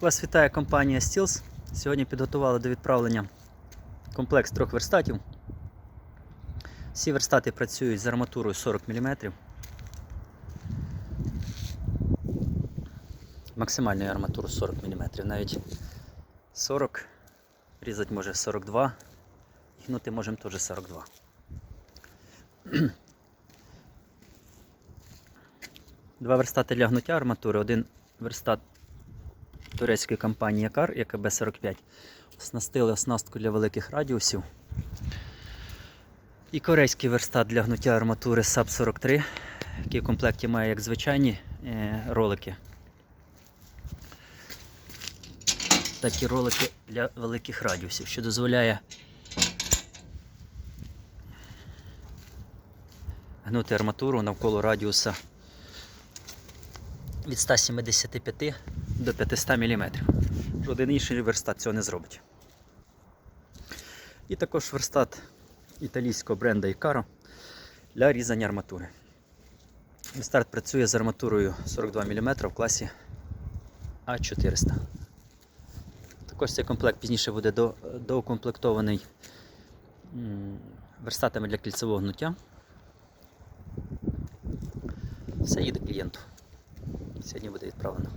Вас вітає компанія Steels. Сьогодні підготували до відправлення комплекс трьох верстатів. Всі верстати працюють з арматурою 40 мм. Максимальною арматурою 40 мм. Навіть 40, різати може 42, гнути можемо теж 42. Два верстати для гнуття арматури, один верстат турецької компанії Якар, ЯКБ-45. Оснастили оснастку для великих радіусів. І корейський верстат для гнуття арматури SAP 43, який в комплекті має як звичайні е, ролики, так і ролики для великих радіусів, що дозволяє гнути арматуру навколо радіуса від 175 до 500 мм. Жоден інший верстат цього не зробить. І також верстат італійського бренду Icaro для різання арматури. Верстат працює з арматурою 42 мм в класі А400. Також цей комплект пізніше буде до- доукомплектований верстатами для кільцевого гнуття. Все їде клієнту. Сьогодні буде відправлено.